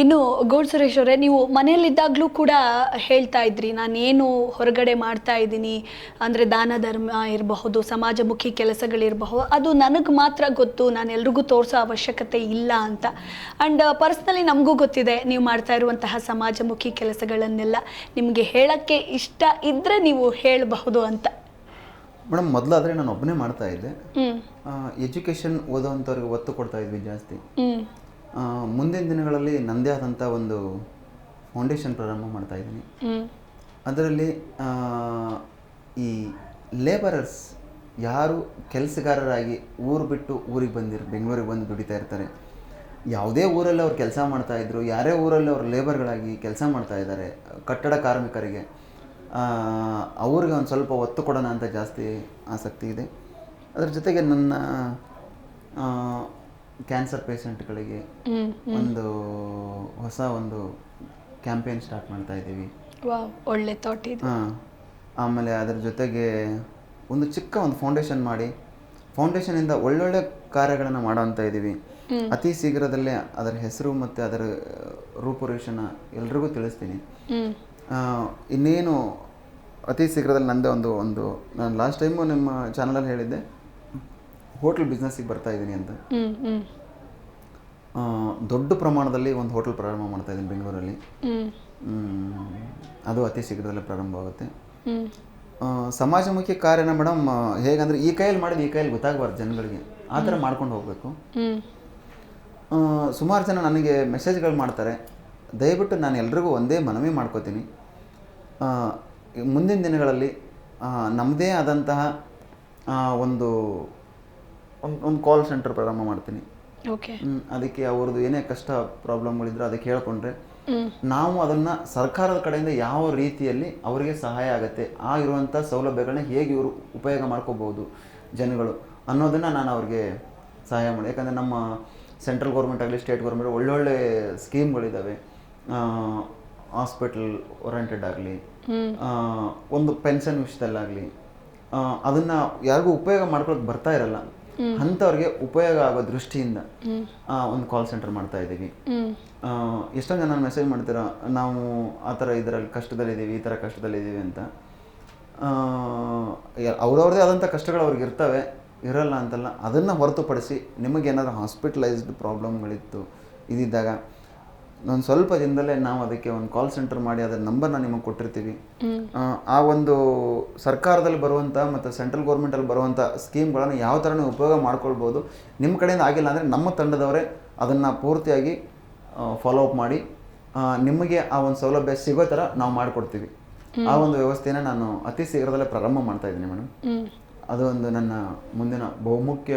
ಇನ್ನು ಗೌಡ್ ಸುರೇಶ್ ಅವರೇ ನೀವು ಮನೆಯಲ್ಲಿದ್ದಾಗಲೂ ಕೂಡ ಹೇಳ್ತಾ ಇದ್ರಿ ನಾನೇನು ಹೊರಗಡೆ ಮಾಡ್ತಾ ಇದ್ದೀನಿ ಅಂದರೆ ದಾನ ಧರ್ಮ ಇರಬಹುದು ಸಮಾಜಮುಖಿ ಕೆಲಸಗಳಿರಬಹುದು ಅದು ನನಗೆ ಮಾತ್ರ ಗೊತ್ತು ನಾನು ಎಲ್ರಿಗೂ ತೋರಿಸೋ ಅವಶ್ಯಕತೆ ಇಲ್ಲ ಅಂತ. ಆ್ಯಂಡ್ ಪರ್ಸ್ನಲಿ ನಮಗೂ ಗೊತ್ತಿದೆ ನೀವು ಮಾಡ್ತಾ ಇರುವಂತಹ ಸಮಾಜಮುಖಿ ಕೆಲಸಗಳನ್ನೆಲ್ಲ ನಿಮಗೆ ಹೇಳೋಕ್ಕೆ ಇಷ್ಟ ಇದ್ದರೆ ನೀವು ಹೇಳಬಹುದು ಅಂತ. ಮೇಡಮ್ ಮೊದಲಾದರೆ ನಾನು ಒಬ್ಬನೇ ಮಾಡ್ತಾ ಇದ್ದೆ. ಎಜುಕೇಶನ್ ಓದೋ ಓದೋವಂಥವ್ರಿಗೆ ಒತ್ತು ಕೊಡ್ತಾ ಇದ್ವಿ ಜಾಸ್ತಿ. ಮುಂದಿನ ದಿನಗಳಲ್ಲಿ ನನ್ನದೇ ಆದಂಥ ಒಂದು ಫೌಂಡೇಶನ್ ಪ್ರಾರಂಭ ಮಾಡ್ತಾ ಇದ್ದೀನಿ. ಅದರಲ್ಲಿ ಈ ಲೇಬರರ್ಸ್ ಯಾರು ಕೆಲಸಗಾರರಾಗಿ ಊರು ಬಿಟ್ಟು ಊರಿಗೆ ಬಂದಿರು ಬೆಂಗಳೂರಿಗೆ ಬಂದು ದುಡಿತಾ ಇರ್ತಾರೆ. ಯಾವುದೇ ಊರಲ್ಲಿ ಅವ್ರು ಕೆಲಸ ಮಾಡ್ತಾ ಇದ್ರು ಯಾರೇ ಊರಲ್ಲಿ ಅವ್ರು ಲೇಬರ್ಗಳಾಗಿ ಕೆಲಸ ಮಾಡ್ತಾ ಇದ್ದಾರೆ ಕಟ್ಟಡ ಕಾರ್ಮಿಕರಿಗೆ ಅವ್ರಿಗೆ ಒಂದು ಸ್ವಲ್ಪ ಒತ್ತು ಕೊಡೋಣ ಅಂತ ಜಾಸ್ತಿ ಆಸಕ್ತಿ ಇದೆ. ಅದರ ಜೊತೆಗೆ ನನ್ನ ಕ್ಯಾನ್ಸರ್ ಪೇಷಂಟ್ಗಳಿಗೆ ಒಂದು ಹೊಸ ಒಂದು ಕ್ಯಾಂಪೇನ್ ಸ್ಟಾರ್ಟ್ ಮಾಡ್ತಾ ಇದ್ದೀವಿ. ಒಳ್ಳೆ ಥಾಟ್ ಇದು. ಹಾಂ ಆಮೇಲೆ ಅದರ ಜೊತೆಗೆ ಒಂದು ಚಿಕ್ಕ ಒಂದು ಫೌಂಡೇಶನ್ ಮಾಡಿ ಫೌಂಡೇಶನಿಂದ ಒಳ್ಳೊಳ್ಳೆ ಕಾರ್ಯಗಳನ್ನು ಮಾಡುವಂತ ಇದ್ದೀವಿ. ಅತಿ ಶೀಘ್ರದಲ್ಲೇ ಅದರ ಹೆಸರು ಮತ್ತು ಅದರ ರೂಪುರೇಷನ ಎಲ್ರಿಗೂ ತಿಳಿಸ್ತೀನಿ. ಇನ್ನೇನು ಅತಿ ಶೀಘ್ರದಲ್ಲಿ ನಂದೇ ಒಂದು ಒಂದು ನಾನು ಲಾಸ್ಟ್ ಟೈಮು ನಿಮ್ಮ ಚಾನಲಲ್ಲಿ ಹೇಳಿದ್ದೆ ಹೋಟ್ಲ್ ಬಿಸ್ನೆಸ್ಸಿಗೆ ಬರ್ತಾ ಇದ್ದೀನಿ ಅಂತ. ದೊಡ್ಡ ಪ್ರಮಾಣದಲ್ಲಿ ಒಂದು ಹೋಟೆಲ್ ಪ್ರಾರಂಭ ಮಾಡ್ತಾ ಇದ್ದೀನಿ ಬೆಂಗಳೂರಲ್ಲಿ. ಅದು ಅತಿ ಶೀಘ್ರದಲ್ಲೇ ಪ್ರಾರಂಭ ಆಗುತ್ತೆ. ಸಮಾಜಮುಖಿ ಕಾರ್ಯನ ಮೇಡಮ್ ಹೇಗಂದ್ರೆ ಈ ಕೈಯಲ್ಲಿ ಮಾಡಿದ ಈ ಕೈಯಲ್ಲಿ ಗೊತ್ತಾಗಬಾರ್ದು ಜನಗಳಿಗೆ. ಆ ಥರ ಮಾಡ್ಕೊಂಡು ಹೋಗಬೇಕು. ಸುಮಾರು ಜನ ನನಗೆ ಮೆಸೇಜ್ಗಳು ಮಾಡ್ತಾರೆ. ದಯವಿಟ್ಟು ನಾನು ಎಲ್ರಿಗೂ ಒಂದೇ ಮನವಿ ಮಾಡ್ಕೋತೀನಿ. ಮುಂದಿನ ದಿನಗಳಲ್ಲಿ ನಮ್ಮದೇ ಆದಂತಹ ಒಂದು ಒಂದು ಒಂದು ಕಾಲ್ ಸೆಂಟರ್ ಪ್ರಾರಂಭ ಮಾಡ್ತೀನಿ. ಓಕೆ ಅದಕ್ಕೆ ಅವ್ರದ್ದು ಏನೇ ಕಷ್ಟ ಪ್ರಾಬ್ಲಮ್ಗಳಿದ್ರೆ ಅದಕ್ಕೆ ಹೇಳ್ಕೊಂಡ್ರೆ ನಾವು ಅದನ್ನು ಸರ್ಕಾರದ ಕಡೆಯಿಂದ ಯಾವ ರೀತಿಯಲ್ಲಿ ಅವರಿಗೆ ಸಹಾಯ ಆಗುತ್ತೆ ಆಗಿರುವಂಥ ಸೌಲಭ್ಯಗಳನ್ನ ಹೇಗೆ ಇವರು ಉಪಯೋಗ ಮಾಡ್ಕೋಬಹುದು ಜನಗಳು ಅನ್ನೋದನ್ನು ನಾನು ಅವ್ರಿಗೆ ಸಹಾಯ ಮಾಡಿ. ಯಾಕಂದರೆ ನಮ್ಮ ಸೆಂಟ್ರಲ್ ಗೌರ್ಮೆಂಟ್ ಆಗಲಿ ಸ್ಟೇಟ್ ಗೌರ್ಮೆಂಟ್ ಒಳ್ಳೊಳ್ಳೆ ಸ್ಕೀಮ್ಗಳಿದ್ದಾವೆ ಹಾಸ್ಪಿಟಲ್ ಓರಿಯೆಂಟೆಡ್ ಆಗಲಿ ಒಂದು ಪೆನ್ಷನ್ ವಿಷಯದಲ್ಲಾಗಲಿ ಅದನ್ನು ಯಾರಿಗೂ ಉಪಯೋಗ ಮಾಡ್ಕೊಳಕ್ಕೆ ಬರ್ತಾ ಇರಲ್ಲ. ಅಂಥವ್ರಿಗೆ ಉಪಯೋಗ ಆಗೋ ದೃಷ್ಟಿಯಿಂದ ಒಂದು ಕಾಲ್ ಸೆಂಟರ್ ಮಾಡ್ತಾ ಇದ್ದೀವಿ. ಎಷ್ಟೊಂದು ಜನ ಮೆಸೇಜ್ ಮಾಡ್ತೀರಾ ನಾವು ಆ ಥರ ಇದರಲ್ಲಿ ಕಷ್ಟದಲ್ಲಿದ್ದೀವಿ ಈ ಥರ ಕಷ್ಟದಲ್ಲಿದ್ದೀವಿ ಅಂತ. ಅವ್ರವ್ರದ್ದೇ ಆದಂಥ ಕಷ್ಟಗಳು ಅವ್ರಿಗೆ ಇರ್ತವೆ ಇರಲ್ಲ ಅಂತಲ್ಲ ಅದನ್ನು ಹೊರತುಪಡಿಸಿ ನಿಮಗೇನಾದ್ರು ಹಾಸ್ಪಿಟಲೈಸ್ಡ್ ಪ್ರಾಬ್ಲಮ್ಗಳಿತ್ತು ಇದಿದ್ದಾಗ ಒಂದು ಸ್ವಲ್ಪ ದಿನದಲ್ಲೇ ನಾವು ಅದಕ್ಕೆ ಒಂದು ಕಾಲ್ ಸೆಂಟರ್ ಮಾಡಿ ಅದರ ನಂಬರ್ನ ನಿಮಗೆ ಕೊಟ್ಟಿರ್ತೀವಿ. ಆ, ಒಂದು ಸರ್ಕಾರದಲ್ಲಿ ಬರುವಂಥ ಮತ್ತು ಸೆಂಟ್ರಲ್ ಗೌರ್ಮೆಂಟಲ್ಲಿ ಬರುವಂಥ ಸ್ಕೀಮ್ಗಳನ್ನು ಯಾವ ಥರ ನೀವು ಉಪಯೋಗ ಮಾಡ್ಕೊಳ್ಬೋದು ನಿಮ್ಮ ಕಡೆಯಿಂದ ಆಗಿಲ್ಲ ಅಂದರೆ ನಮ್ಮ ತಂಡದವರೇ ಅದನ್ನು ಪೂರ್ತಿಯಾಗಿ ಫಾಲೋ ಅಪ್ ಮಾಡಿ ನಿಮಗೆ ಆ ಒಂದು ಸೌಲಭ್ಯ ಸಿಗೋ ಥರ ನಾವು ಮಾಡಿಕೊಡ್ತೀವಿ. ಆ ಒಂದು ವ್ಯವಸ್ಥೆನ ನಾನು ಅತಿ ಶೀಘ್ರದಲ್ಲೇ ಪ್ರಾರಂಭ ಮಾಡ್ತಾ ಇದ್ದೀನಿ ಮೇಡಮ್. ಒಂದು ನನ್ನ ಮುಂದಿನ ಬಹುಮುಖ್ಯ